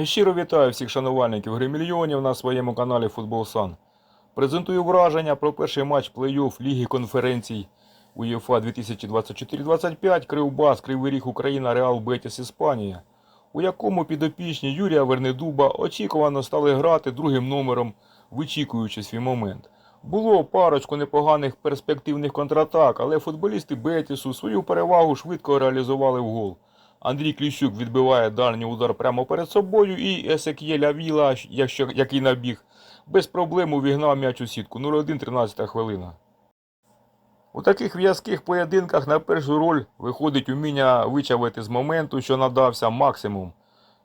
Щиро вітаю всіх шанувальників гри мільйонів на своєму каналі Футбол Сан. Презентую враження про перший матч плей-офф Ліги конференцій УЄФА 2024-25 Кривбас, Кривий Ріг Україна, Реал Бетіс Іспанія, у якому підопічні Юрія Вернедуба очікувано стали грати другим номером, вичікуючи свій момент. Було парочку непоганих перспективних контратак, але футболісти Бетісу свою перевагу швидко реалізували в гол. Андрій Кліщук відбиває дальній удар прямо перед собою, і Есекєль Авіла, якщо, який набіг, без проблем увігнав м'яч у сітку. 0-1, 13 хвилина. У таких в'язких поєдинках на першу роль виходить уміння вичавити з моменту, що надався максимум.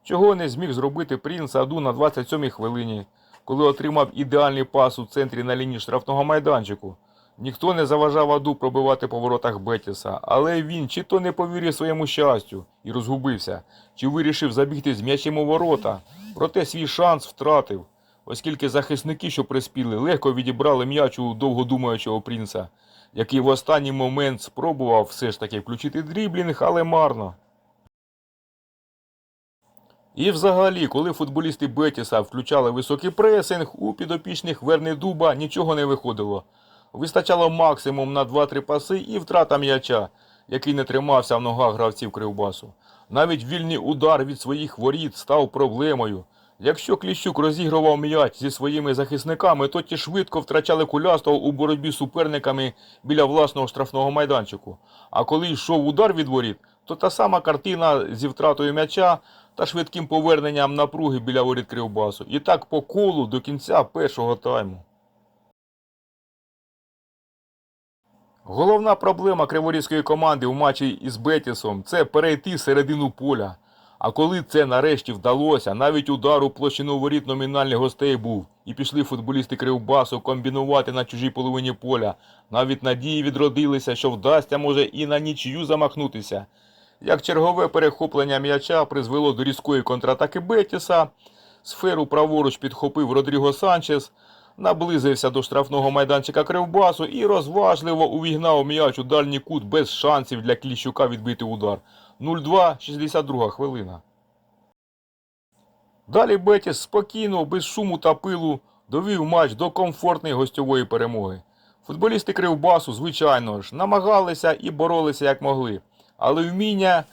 Чого не зміг зробити Принц Аду на 27-й хвилині, коли отримав ідеальний пас у центрі на лінії штрафного майданчику. Ніхто не заважав Аду пробивати по воротах Бетіса, але він чи то не повірив своєму щастю і розгубився, чи вирішив забігти з м'ячем у ворота. Проте свій шанс втратив, оскільки захисники, що приспіли, легко відібрали м'яч у довгодумаючого принца, який в останній момент спробував все ж таки включити дріблінг, але марно. І взагалі, коли футболісти Бетіса включали високий пресинг, у підопічних Верни Дуба нічого не виходило. Вистачало максимум на 2-3 паси і втрата м'яча, який не тримався в ногах гравців Кривбасу. Навіть вільний удар від своїх воріт став проблемою. Якщо Кліщук розігрував м'яч зі своїми захисниками, то ті швидко втрачали кулястого у боротьбі з суперниками біля власного штрафного майданчику. А коли йшов удар від воріт, то та сама картина зі втратою м'яча та швидким поверненням напруги біля воріт Кривбасу. І так по колу до кінця першого тайму. Головна проблема криворізької команди у матчі із Бетісом це перейти середину поля. А коли це нарешті вдалося, навіть удар у площину воріт номінальних гостей був, і пішли футболісти Кривбасу комбінувати на чужій половині поля. Навіть надії відродилися, що вдасться може і на нічию замахнутися. Як чергове перехоплення м'яча призвело до різкої контратаки Бетіса, сферу праворуч підхопив Родріго Санчес, наблизився до штрафного майданчика Кривбасу і розважливо увігнав м'яч у дальній кут без шансів для Кліщука відбити удар. 0-2, 62 хвилина. Далі Бетіс спокійно, без шуму та пилу, довів матч до комфортної гостьової перемоги. Футболісти Кривбасу, звичайно ж, намагалися і боролися як могли. Але вміння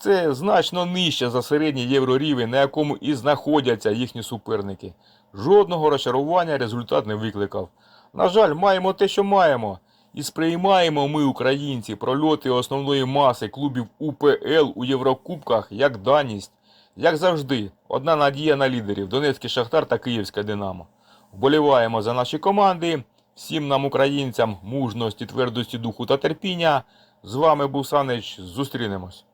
це значно нижче за середній єврорівень, на якому і знаходяться їхні суперники. Жодного розчарування результат не викликав. На жаль, маємо те, що маємо. І сприймаємо ми, українці, прольоти основної маси клубів УПЛ у Єврокубках як даність. Як завжди, одна надія на лідерів Донецький Шахтар та Київська Динамо. Вболіваємо за наші команди. Всім нам, українцям, мужності, твердості духу та терпіння. З вами був Санич. Зустрінемось.